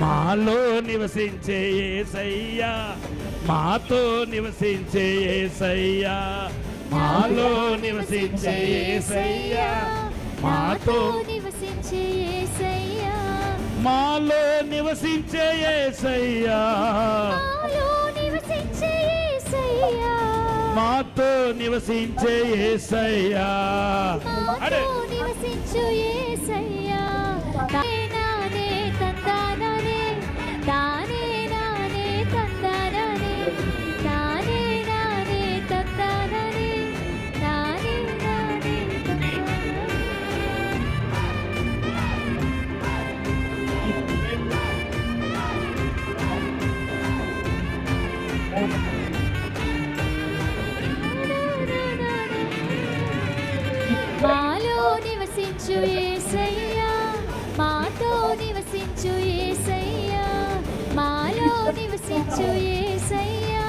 మాలో నివసించే ఏసయ్యా. మాతో నివసించే ఏసయ్యా. మాలో నివసించే ఏసయ్యా. మాతో నివసించే ఏసయ్యా మాలో నివసించే ఏసయ్యా. మాతో నివసించే ఏసయ్యా. అడే నివసించు ఏసయ్యా. నివసించు ఏసయ్యా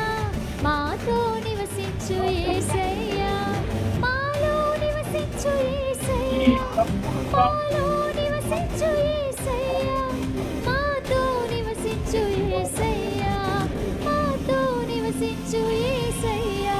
మాతో నివసించు ఏసయ్యా మాలో నివసించు యేసయ్యా మాలో నివసించు యేసయ్యా మాతో నివసించు యేసయ్యా మాతో నివసించు యేసయ్యా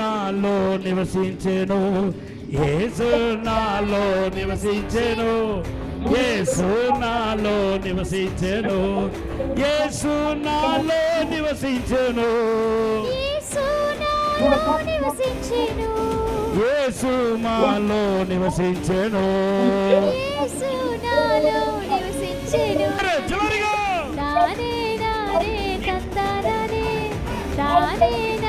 నాలో నివసించెను యేసు నాలో నివసించెను. యేసు నాలో నివసించెను. యేసు నాలో నివసించెను. యేసు మాలో నివసించెను. యేసు నాలో నివసించెను. చివరిగా. తానే తానే